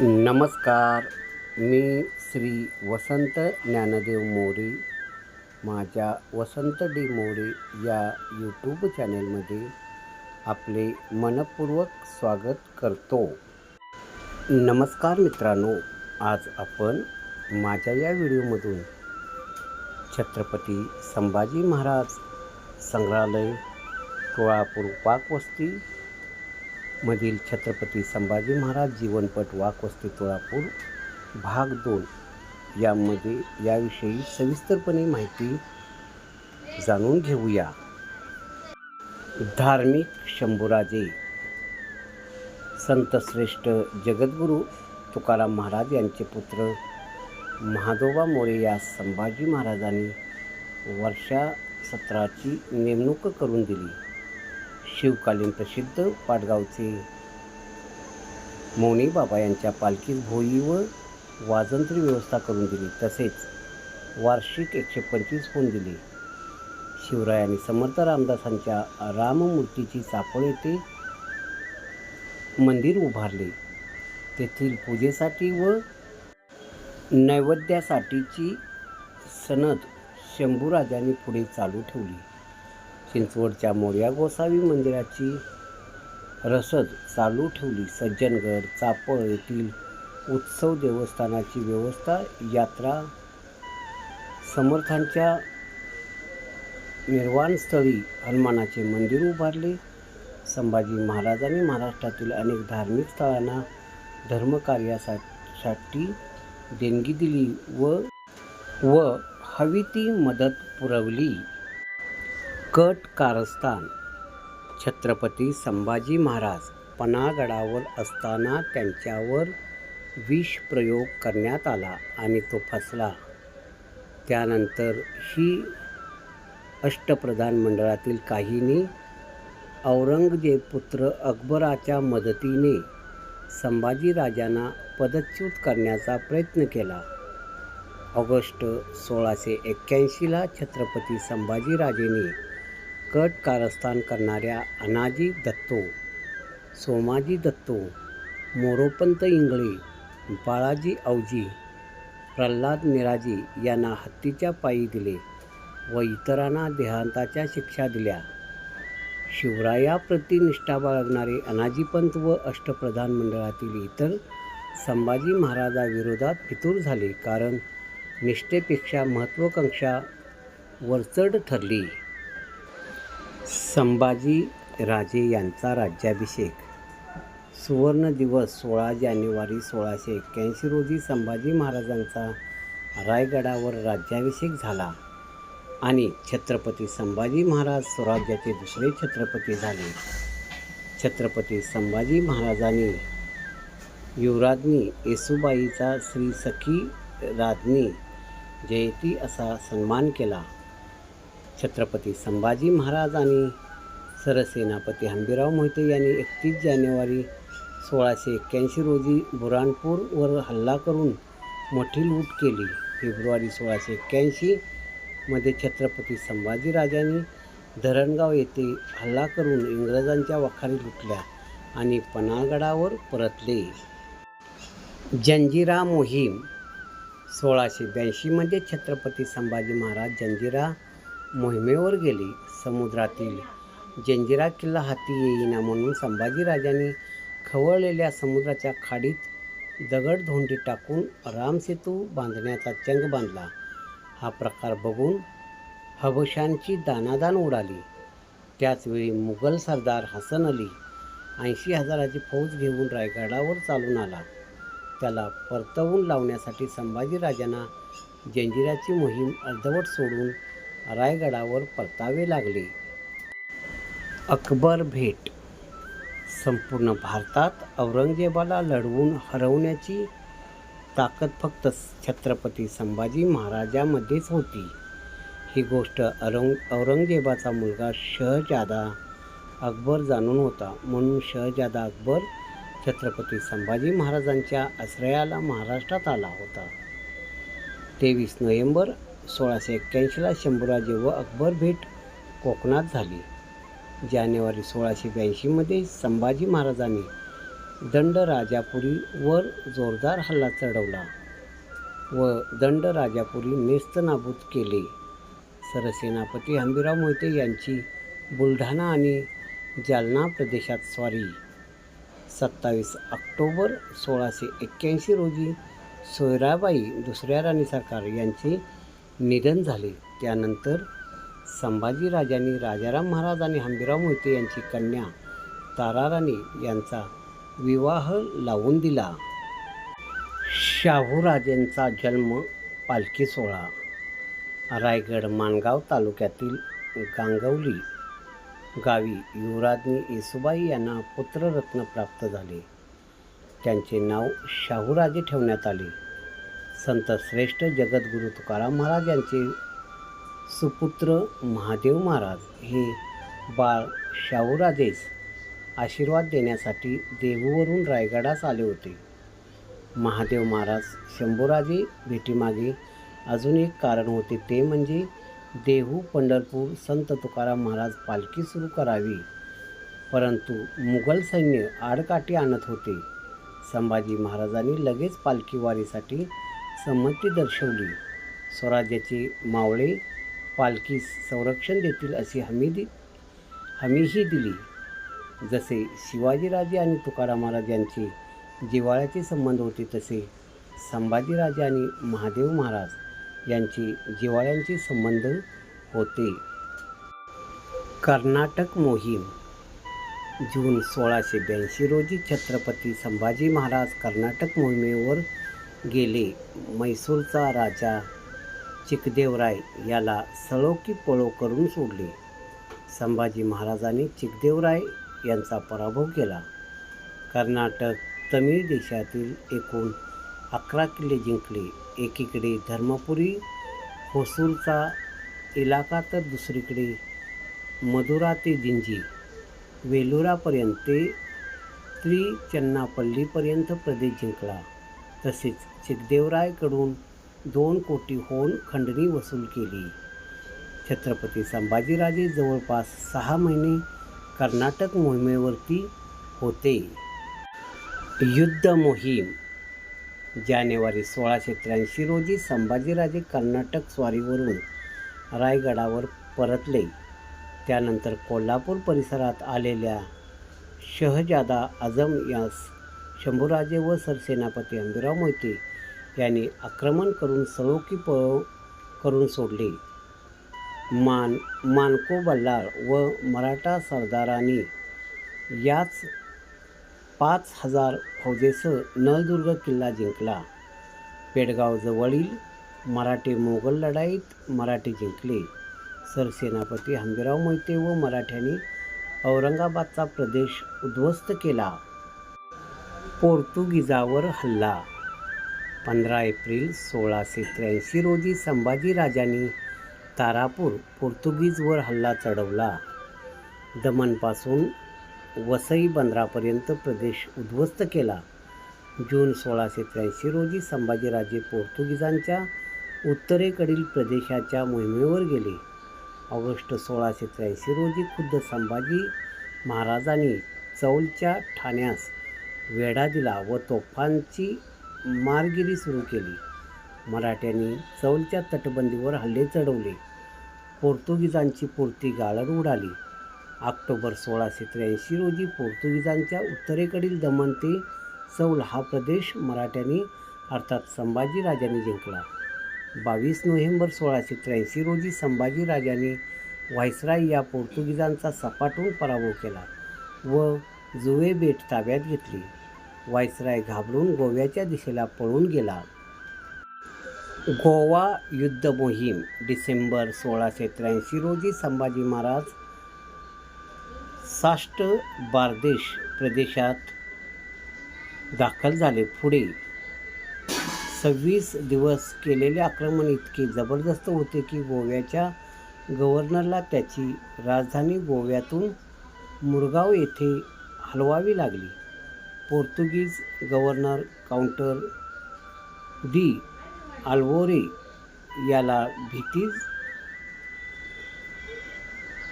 नमस्कार. मी श्री वसंत ज्ञानदेव मोरे. माझ्या वसंत डी मोरे या यूट्यूब चॅनेलमध्ये आपले मनपूर्वक स्वागत करतो. नमस्कार मित्रांनो. आज आपण माझ्या या व्हिडिओमधून छत्रपती संभाजी महाराज संग्रहालय तुळापूर पाकवस्ती मधील छत्रपती संभाजी महाराज जीवनपट वाकवस्ती तुळापूर भाग दोन. यामध्ये याविषयी सविस्तरपणे माहिती जाणून घेऊया. धार्मिक शंभूराजे संतश्रेष्ठ जगद्गुरू तुकाराम महाराज यांचे पुत्र महादोबा मोरे या संभाजी महाराजांनी वर्षा सत्राची नेमणूक करून दिली. शिवकालीन प्रसिद्ध पाटगावचे मौनी बाबा यांच्या पालखीत भोई व वाजंत्री व्यवस्था करून दिली. तसेच वार्षिक एकशे पंचवीस होऊन दिली. शिवरायांनी समर्थ रामदासांच्या राममूर्तीची चाफळ येथे मंदिर उभारले. तेथील पूजेसाठी व नैवेद्यासाठीची सनद शंभूराजांनी पुढे चालू ठेवली. चिंचवडच्या मोर्या गोसावी मंदिराची रसद चालू ठेवली. सज्जनगड चापळ येथील उत्सव देवस्थानाची व्यवस्था यात्रा समर्थांच्या निर्वाणस्थळी हनुमानाचे मंदिर उभारले. संभाजी महाराजांनी महाराष्ट्रातील अनेक धार्मिक स्थळांना धर्मकार्यासाठी देणगी दिली व व हवी ती मदत पुरवली. कट कारस्थान. छत्रपती संभाजी महाराज पनागडावर असताना त्यांच्यावर विष प्रयोग करण्यात आला आणि तो फसला. त्यानंतर ही अष्टप्रधान मंडळातील काहींनी औरंगजेब पुत्र अकबराच्या मदतीने संभाजीराजांना पदच्युत करण्याचा प्रयत्न केला. ऑगस्ट सोळाशे एक्क्याऐंशीला छत्रपती संभाजीराजेने कट कारस्थान करणाऱ्या अनाजी दत्तो सोमाजी दत्तो मोरोपंत इंगळे बाळाजी औजी प्रल्हाद निराजी यांना हत्तीच्या पायी दिले व इतरांना देहांताच्या शिक्षा दिल्या. शिवरायाप्रती निष्ठा बाळगणारे अनाजीपंत व अष्टप्रधान मंडळातील इतर संभाजी महाराजाविरोधात फितूर झाले कारण निष्ठेपेक्षा महत्त्वाकांक्षा वरचढ ठरली. संभाजी राजे यांचा राज्याभिषेक. सुवर्ण दिवस सोळा जानेवारी सोळाशे एक्क्याऐंशी रोजी संभाजी महाराजांचा रायगडावर राज्याभिषेक झाला आणि छत्रपती संभाजी महाराज स्वराज्याचे दुसरे छत्रपती झाले. छत्रपती संभाजी महाराजांनी युवराज्ञी येसुबाईचा श्री सखी राज्ञी जयती असा सन्मान केला. छत्रपती संभाजी महाराज आणि सरसेनापती हंबीराव मोहिते यांनी एकतीस जानेवारी सोळाशे एक्क्याऐंशी रोजी बुराणपूरवर हल्ला करून मोठी लूट केली. फेब्रुवारी सोळाशे एक्क्याऐंशीमध्ये छत्रपती संभाजीराजांनी धरणगाव येथे हल्ला करून इंग्रजांच्या वखारी लुटल्या आणि पनागडावर परतले. जंजिरा मोहीम सोळाशे ब्याऐंशीमध्ये छत्रपती संभाजी महाराज जंजिरा मोहिमेवर गेले. समुद्रातील जंजिरा किल्ला हाती येईना म्हणून संभाजीराजांनी खवळलेल्या समुद्राच्या खाडीत दगडधोंडी टाकून रामसेतू बांधण्याचा चंग बांधला. हा प्रकार बघून हबशांची दानादान उडाली. त्याचवेळी मुघल सरदार हसन अली ऐंशी हजाराची फौज घेऊन रायगडावर चालून आला. त्याला परतवून लावण्यासाठी संभाजीराजांना जंजिराची मोहीम अर्धवट सोडून रायगडावर परतावे लागले. अकबर भेट. संपूर्ण भारतात औरंगजेबाला लढवून हरवण्याची ताकद फक्त छत्रपती संभाजी महाराजामध्येच होती. ही गोष्ट औरंग औरंगजेबाचा मुलगा शहजादा अकबर जाणून होता. म्हणून शहजादा अकबर छत्रपती संभाजी महाराजांच्या आश्रयाला महाराष्ट्रात आला होता. तेवीस नोव्हेंबर सोळाशे एक्क्याऐंशीला शंभूराजे व अकबर भेट कोकणात झाली. जानेवारी सोळाशे ब्याऐंशीमध्ये संभाजी महाराजांनी दंड राजापुरीवर जोरदार हल्ला चढवला व दंड राजापुरी नेस्तनाबूत केले. सरसेनापती हंबीराव मोहिते यांची बुलढाणा आणि जालना प्रदेशात स्वारी. सत्तावीस ऑक्टोबर सोळाशे एक्क्याऐंशी रोजी सोयराबाई दुसऱ्या राणी सरकार यांची निधन झाले. त्यानंतर संभाजीराजांनी राजाराम महाराज आणि हंबीराव मोहिते यांची कन्या ताराराणी यांचा विवाह लावून दिला. शाहूराजेंचा जन्म पालखी सोहळा रायगड माणगाव तालुक्यातील गांगवली गावी युवराजनी येसुबाई यांना पुत्ररत्न प्राप्त झाले. त्यांचे नाव शाहूराजे ठेवण्यात आले. संत श्रेष्ठ जगद्गुरू तुकाराम महाराज यांचे सुपुत्र महादेव महाराज हे बाळ शाहूराजेस आशीर्वाद देण्यासाठी देहूवरून रायगडास आले होते. महादेव महाराज शंभूराजे भेटीमागे अजून एक कारण होते ते म्हणजे देहू पंढरपूर संत तुकाराम महाराज पालखी सुरू करावी. परंतु मुघल सैन्य आडकाठी आणत होते. संभाजी महाराजांनी लगेच पालखीवारीसाठी संमती दर्शवली. स्वराज्याचे मावळे पालखीस संरक्षण देतील अशी हमी दि हमीही दिली. जसे शिवाजीराजे आणि तुकाराम महाराज यांचे जिव्हाळ्याचे संबंध होते तसे संभाजीराजे आणि महादेव महाराज यांचे जिवाळ्यांचे संबंध होते. कर्नाटक मोहीम. जून सोळाशे ब्याऐंशी रोजी छत्रपती संभाजी महाराज कर्नाटक मोहिमेवर गेले. मैसूरचा राजा चिकदेवराय याला सळो की पळो करून सोडले. संभाजी महाराजांनी चिकदेवराय यांचा पराभव केला. कर्नाटक तमिळ देशातील एकूण अकरा किल्ले जिंकले. एकीकडे धर्मपुरी होसूरचा इलाका तर दुसरीकडे मदुरा ते जिंजी वेलुरापर्यंत ते त्रिचन्नापल्लीपर्यंत प्रदेश जिंकला. तसेच चिकदेवरायकडून दोन कोटी होऊन खंडणी वसूल केली. छत्रपती संभाजीराजे जवळपास सहा महिने कर्नाटक मोहिमेवरती होते. युद्ध मोहीम जानेवारी सोळाशे त्र्याऐंशी रोजी संभाजीराजे कर्नाटक स्वारीवरून रायगडावर परतले. त्यानंतर कोल्हापूर परिसरात आलेल्या शहजादा आझम यास शंभूराजे व सरसेनापती अंबिराव मोहिते यांनी आक्रमण करून सळोकी पळ करून सोडले. मान मानको बल्लाळ व मराठा सरदारांनी याच पाच हजार फौजेसह नळदुर्ग किल्ला जिंकला. पेडगावजवळील मराठे मोगल लढाईत मराठे जिंकले. सरसेनापती हंबीराव मोहिते व मराठ्यांनी औरंगाबादचा प्रदेश उद्ध्वस्त केला. पोर्तुगीजावर हल्ला. पंधरा एप्रिल सोळाशे त्र्याऐंशी रोजी संभाजीराजांनी तारापूर पोर्तुगीजवर हल्ला चढवला. दमनपासून वसई बंदरापर्यंत प्रदेश उद्ध्वस्त केला. जून सोळाशे त्र्याऐंशी रोजी संभाजीराजे पोर्तुगीजांच्या उत्तरेकडील प्रदेशाच्या मोहिमेवर गेले. ऑगस्ट सोळाशे त्र्याऐंशी रोजी खुद्द संभाजी महाराजांनी चौलच्या ठाण्यास वेढा दिला व तोफांची मारगिरी सुरू केली. मराठ्यांनी चौलच्या तटबंदीवर हल्ले चढवले. पोर्तुगीजांची पुरती गाळण उडाली. ऑक्टोबर सोळाशे त्र्याऐंशी रोजी पोर्तुगीजांच्या उत्तरेकडील दमण ते चौल हा प्रदेश मराठ्यांनी अर्थात संभाजीराजांनी जिंकला. बावीस नोव्हेंबर सोळाशे त्र्याऐंशी रोजी संभाजीराजांनी व्हायसराय या पोर्तुगीजांचा सपाटून पराभव केला व जुवे बेट ताब्यात घेतली. वायसराय घाबरून गोव्याच्या दिशेला पळून गेला. गोवा युद्ध मोहीम डिसेंबर सोळाशे त्र्याऐंशी रोजी संभाजी महाराज साष्ट बारदेश प्रदेशात दाखल झाले. पुढे सव्वीस दिवस केलेले आक्रमण इतके जबरदस्त होते की गोव्याच्या गव्हर्नरला त्याची राजधानी गोव्यातून मुरगाव येथे हलवावी लागली. पोर्तुगीज गव्हर्नर काउंटर डी आल्वोरे याला भीतीच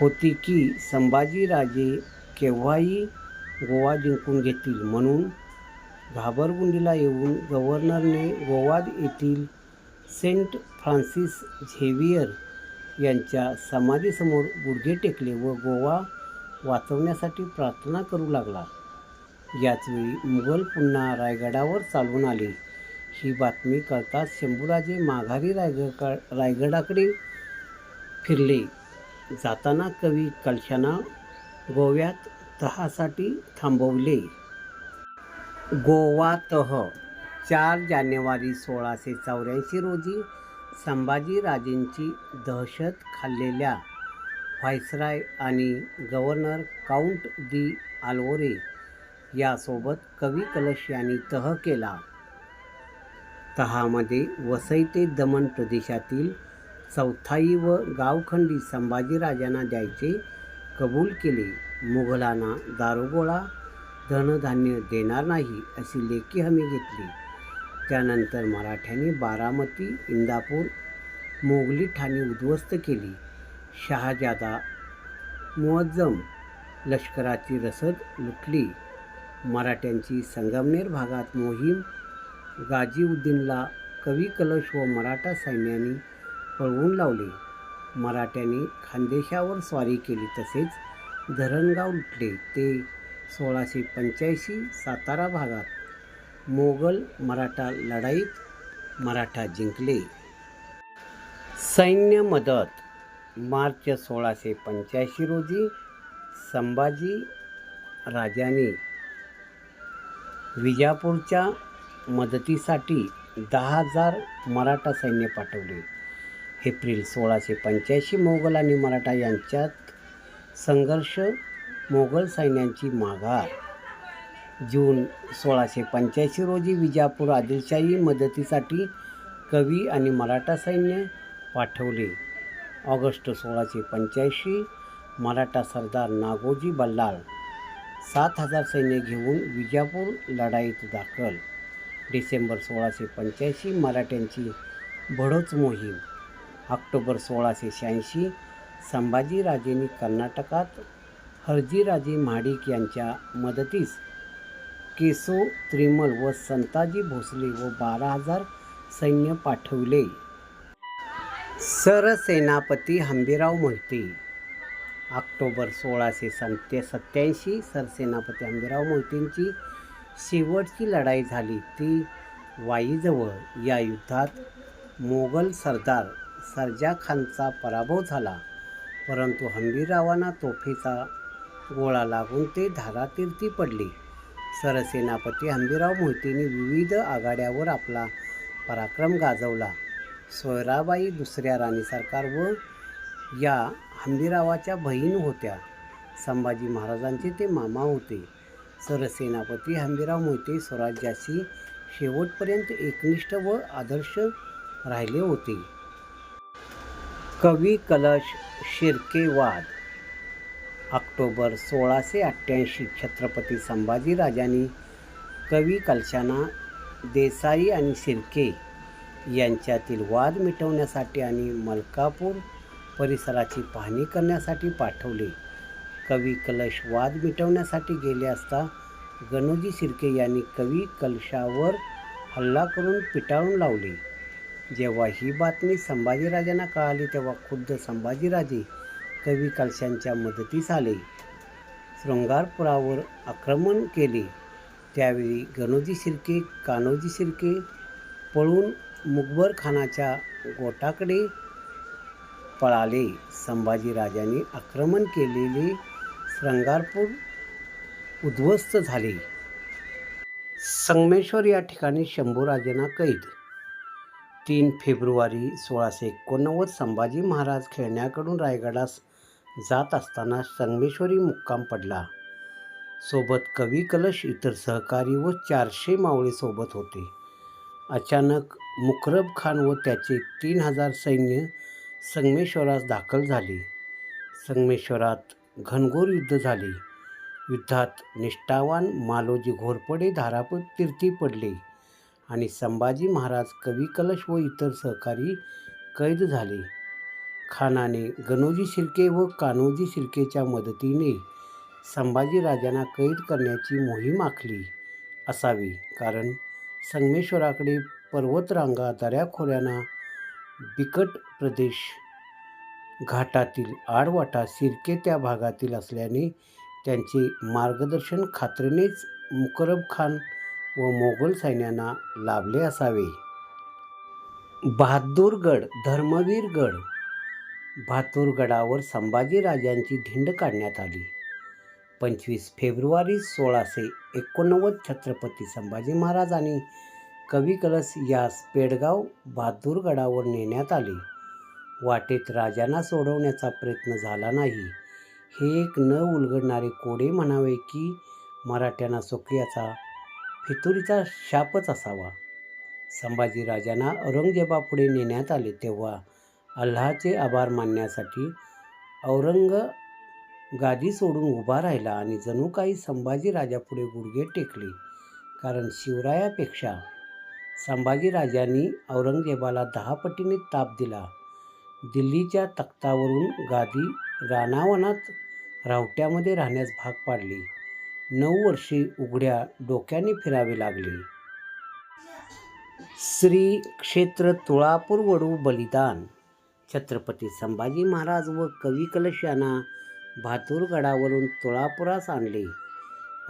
होती की संभाजीराजे केव्हाही गोवा जिंकून घेतील म्हणून घाबरगुंडीला येऊन गव्हर्नरने गोवा येथील सेंट फ्रान्सिस झेवियर यांच्या समाधीसमोर गुडघे टेकले व गोवा वाचवण्यासाठी प्रार्थना करू लागला. याचवेळी मुघल पुन्हा रायगडावर चालून आले. ही बातमी कळताच शंभूराजे माघारी रायगडका रायगडाकडे फिरले. जाताना कवी कलशाना गोव्यात तहासाठी थांबवले. गोवा तह चार जानेवारी सोळाशे चौऱ्याऐंशी रोजी संभाजीराजेंची दहशत खाल्लेल्या व्हायसराय आणि गव्हर्नर काउंट दी आल्वोरे यासोबत कवी कलश यांनी तह केला. तहामध्ये वसई ते दमण प्रदेशातील चौथाई व गावखंडी संभाजीराजांना द्यायचे कबूल केले. मुघलांना दारुगोळा धनधान्य देणार नाही अशी लेखी हमी घेतली. त्यानंतर मराठ्यांनी बारामती इंदापूर मोगली ठाणे उद्ध्वस्त केली. शहाजादा मुअज्जम लष्कराची रसद लुटली. मराठ्यांची संगमनेर भागात मोहीम गाजीउद्दीनला कवी कलश व मराठा सैन्याने पळवून लावले. मराठ्यांनी खानदेशावर स्वारी केली तसेच धरणगाव लुटले. ते सोळाशे पंच्याऐंशी सातारा भागात मोगल मराठा लढाईत मराठा जिंकले. सैन्य मदत. मार्च सोळाशे पंच्याऐंशी रोजी संभाजी राजाने विजापूरच्या मदतीसाठी दहा हजार मराठा सैन्य पाठवले. एप्रिल सोळाशे पंच्याऐंशी मोगल आणि मराठा यांच्यात संघर्ष मोगल सैन्यांची माघार. जून सोळाशे पंच्याऐंशी रोजी विजापूर आदिलशाही मदतीसाठी कवी आणि मराठा सैन्य पाठवले. ऑगस्ट सोळाशे पंच्याऐंशी मराठा सरदार नागोजी बल्लाळ सात हजार सैन्य घेऊन विजापूर लढाईत दाखल. डिसेंबर सोळाशे पंच्याऐंशी मराठ्यांची बडोच मोहीम. ऑक्टोबर सोळाशे शहाऐंशी संभाजीराजेंनी कर्नाटकात हरजीराजे महाडिक यांच्या मदतीस केसो त्रिमल व संताजी भोसले व बारा हजार सैन्य पाठवले. सरसेनापती हंबीराव मोहिते ऑक्टोबर सोळाशे सत्ते सत्याऐंशी सरसेनापती हंबीराव मोहितेंची शेवटची लढाई झाली. ती वाईजवळ या युद्धात मोगल सरदार सरजा खानचा पराभव झाला. परंतु हंबीररावांना तोफेचा गोळा लागून ते धारातीर्थी पडले. सरसेनापती हंबीराव मोहितेंनी विविध आघाड्यावर आपला पराक्रम गाजवला. सोयराबाई दुसऱ्या राणी सरकार व या हंबीरावाच्या बहीण होत्या. संभाजी महाराजांचे ते मामा होते. सरसेनापती हंबीराव मोहिते स्वराज्याशी शेवटपर्यंत एकनिष्ठ व आदर्श राहिले होते. कवी कलश शिर्के वाद ऑक्टोबर सोळाशे अठ्ठ्याऐंशी छत्रपती संभाजीराजांनी कवी कलशांना देसाई आणि शिर्के यांच्यातील वाद मिटवण्यासाठी आणि मलकापूर परिसराची पाहणी करण्यासाठी पाठवले. कवी कलश वाद मिटवण्यासाठी गेले असता गणोजी शिर्के यांनी कवी कलशावर हल्ला करून पिटाळून लावले. जेव्हा ही बातमी संभाजीराजांना कळाली तेव्हा खुद्द संभाजीराजे कवी कलशांच्या मदतीस आले. शृंगारपुरावर आक्रमण केले. त्यावेळी गणोजी शिर्के कान्होजी शिर्के पळून मुकबर खानाच्या गोटाकडे पळाले. संभाजीराजांनी आक्रमण केलेले श्रंगारपूर उद्ध्वस्त झाले. संगमेश्वर या ठिकाणी शंभूराजांना कैद. तीन फेब्रुवारी सोळाशे एकोणनव्वद संभाजी महाराज खेळण्याकडून रायगडास जात असताना संगमेश्वरी मुक्काम पडला. सोबत कवी कलश इतर सहकारी व चारशे मावळे सोबत होते. अचानक मुकरब खान व त्याचे तीन हजार सैन्य संगमेश्वरास दाखल झाले. संगमेश्वरात घनघोर युद्ध झाले. युद्धात निष्ठावान मालोजी घोरपडे धाराप तीर्थी पडले आणि संभाजी महाराज कवी कलश व इतर सहकारी कैद झाले. खानाने गणोजी शिर्के व कान्होजी शिर्केच्या मदतीने संभाजीराजांना कैद करण्याची मोहीम आखली असावी. कारण संगमेश्वराकडे पर्वतरांगा दऱ्याखोऱ्यांना बिकट प्रदेश. घाटातील आडवाटा सिरके त्या भागातील असल्याने त्यांचे मार्गदर्शन खात्रीनेच मुकरब खान व मोगल सैन्यांना लाभले असावे. बहादूरगड धर्मवीरगड बहादूरगडावर संभाजीराजांची धिंड काढण्यात आली. पंचवीस फेब्रुवारी सोळाशे एकोणनव्वद छत्रपती संभाजी महाराज आणि कवी कलस यास पेडगाव बहादूरगडावर नेण्यात आले. वाटेत राजांना सोडवण्याचा प्रयत्न झाला नाही. हे एक न उलगडणारे कोडे म्हणावे की मराठ्यांना सोकियाचा फितुरीचा शापच असावा. संभाजीराजांना औरंगजेबापुढे नेण्यात आले तेव्हा अल्लाचे आभार मानण्यासाठी औरंग गादी सोडून उभा राहिला आणि जणू काही संभाजीराजापुढे गुडघे टेकले. कारण शिवरायापेक्षा संभाजीराजांनी औरंगजेबाला दहापटीने ताप दिला. दिल्लीच्या तख्तावरून गादी रानावनात रावट्यामध्ये राहण्यास भाग पाडली. नऊ वर्षे उघड्या डोक्याने फिरावे लागले. श्री क्षेत्र तुळापूर वडू बलिदान. छत्रपती संभाजी महाराज व कवी कलश यांना भातूरगडावरून तुळापुरास आणले.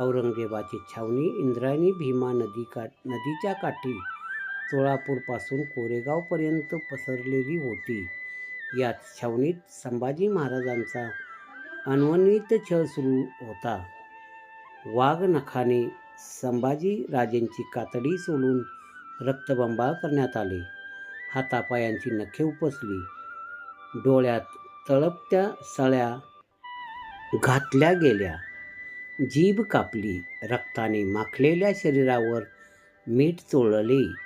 औरंगजेबाची छावणी इंद्रायणी भीमा नदी का नदीच्या काठी तुळापूरपासून कोरेगावपर्यंत पसरलेली होती. यात छावणीत संभाजी महाराजांचा अन्वन्वित छळ सुरू होता. वाघनखाने संभाजी राजेंची कातडी सोलून रक्तबंबाळ करण्यात आले. हातापायांची नखे उपसली. डोळ्यात तळपत्या सळ्या घातल्या गेल्या. जीभ कापली. रक्ताने माखलेल्या शरीरावर मीठ चोळले.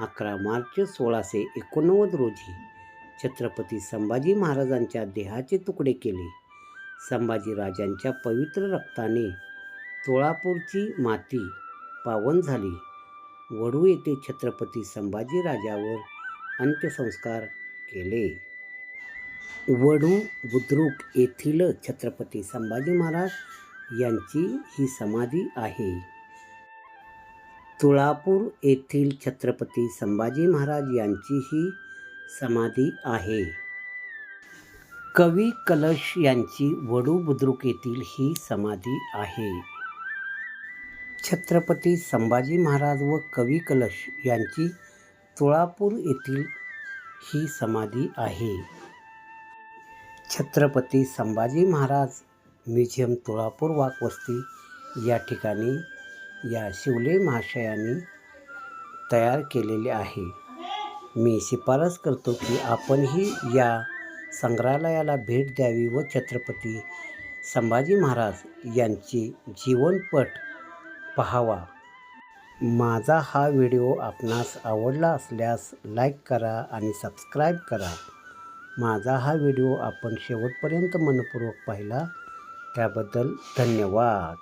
अकरा मार्च सोळाशे एकोणनव्वद रोजी छत्रपती संभाजी महाराजांच्या देहाचे तुकडे केले. संभाजी राजांच्या पवित्र रक्ताने तुळापूरची माती पावन झाली. वडू येथे छत्रपती संभाजीराजावर अंत्यसंस्कार केले. वडू बुद्रुक येथील छत्रपती संभाजी महाराज यांची ही समाधी आहे. तुळापूर येथील छत्रपती संभाजी महाराज यांची ही समाधी आहे. कवी कलश यांची वडू बुद्रुक येथील ही समाधी आहे. छत्रपती संभाजी महाराज व कवी कलश यांची तुळापूर येथील ही समाधी आहे. छत्रपती संभाजी महाराज म्युझियम तुळापूर वाकवस्ती या ठिकाणी या शिवले महाशयांनी तयार केलेले आहे. मी शिफारस करतो की आपणही या संग्रहालयाला भेट द्यावी व छत्रपती संभाजी महाराज यांची जीवनपट पहावा. माझा हा व्हिडिओ आपणास आवडला असल्यास लाईक करा आणि सबस्क्राईब करा. माझा हा व्हिडिओ आपण शेवटपर्यंत मनपूर्वक पाहिला त्याबद्दल धन्यवाद.